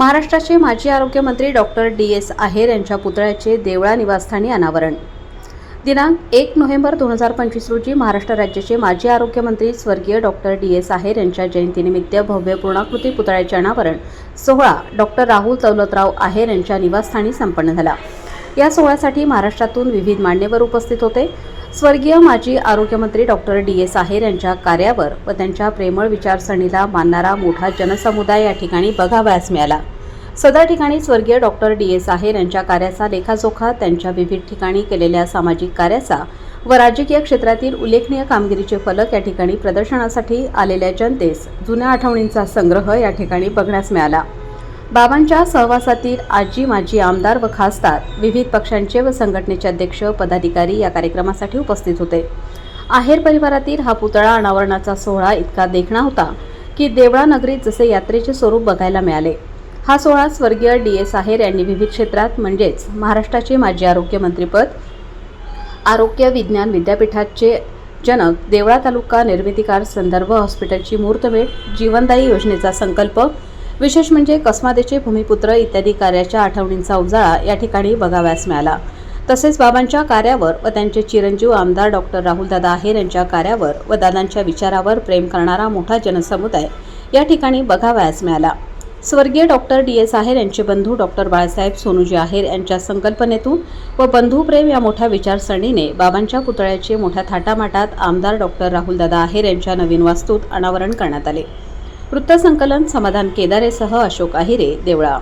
महाराष्ट्राचे माजी आरोग्यमंत्री डॉक्टर डी एस आहेर यांच्या पुतळ्याचे देवळा निवासस्थानी अनावरण. दिनांक एक नोव्हेंबर दोन हजार पंचवीस रोजी महाराष्ट्र राज्याचे माजी आरोग्यमंत्री स्वर्गीय डॉक्टर डी एस आहेर यांच्या जयंतीनिमित्त भव्य पूर्णाकृती पुतळ्याचे अनावरण सोहळा डॉक्टर राहुल दौलतराव आहेर यांच्या निवासस्थानी संपन्न झाला. या सोहळ्यासाठी महाराष्ट्रातून विविध मान्यवर उपस्थित होते. स्वर्गीय माजी आरोग्यमंत्री डॉक्टर डी एस आहेर यांच्या कार्यावर व त्यांच्या प्रेमळ विचारसरणीला मानणारा मोठा जनसमुदाय या ठिकाणी बघावयास मिळाला. सदा ठिकाणी स्वर्गीय डॉक्टर डी एस आहेर यांच्या कार्याचा लेखाजोखा त्यांच्या विविध ठिकाणी केलेल्या सामाजिक कार्याचा व राजकीय क्षेत्रातील उल्लेखनीय कामगिरीचे फलक या ठिकाणी प्रदर्शनासाठी आलेल्या जनतेस जुन्या आठवणींचा संग्रह या ठिकाणी बघण्यास मिळाला. बाबांच्या सहवासातील आजी माजी आमदार व खासदार विविध पक्षांचे व संघटनेचे अध्यक्ष पदाधिकारी या कार्यक्रमासाठी उपस्थित होते. आहेर परिवारातील हा पुतळा अनावरणाचा सोहळा इतका देखणा होता की देवळा नगरीत जसे यात्रेचे स्वरूप बघायला मिळाले. हा सोहळा स्वर्गीय डी. एस. आहेर यांनी विविध क्षेत्रात म्हणजेच महाराष्ट्राचे माजी आरोग्यमंत्रीपद आरोग्य विज्ञान विद्यापीठाचे जनक देवळा तालुका निर्मितीकार संदर्भ हॉस्पिटलची मुहूर्तमेढ जीवनदायी योजनेचा संकल्प विशेष म्हणजे कसमादेचे भूमिपुत्र इत्यादी कार्याच्या आठवणींचा उजाळा या ठिकाणी बघाव्यास मिळाला. तसेच बाबांच्या कार्यावर व त्यांचे चिरंजीव आमदार डॉक्टर राहुलदादा आहेर यांच्या कार्यावर व दादांच्या विचारावर प्रेम करणारा मोठा जनसमुदाय या ठिकाणी बघावयास मिळाला. स्वर्गीय डॉक्टर डी. एस. आहेर यांचे बंधू डॉक्टर बाळासाहेब सोनूजी आहेर यांच्या संकल्पनेतून व बंधुप्रेम या मोठ्या विचारसरणीने बाबांच्या पुतळ्याचे मोठ्या थाटामाटात आमदार डॉक्टर राहुलदादा आहेर यांच्या नवीन वास्तूत अनावरण करण्यात आले. वृत्तसंकलन समाधान केदारेसह अशोक आहिरे देवळा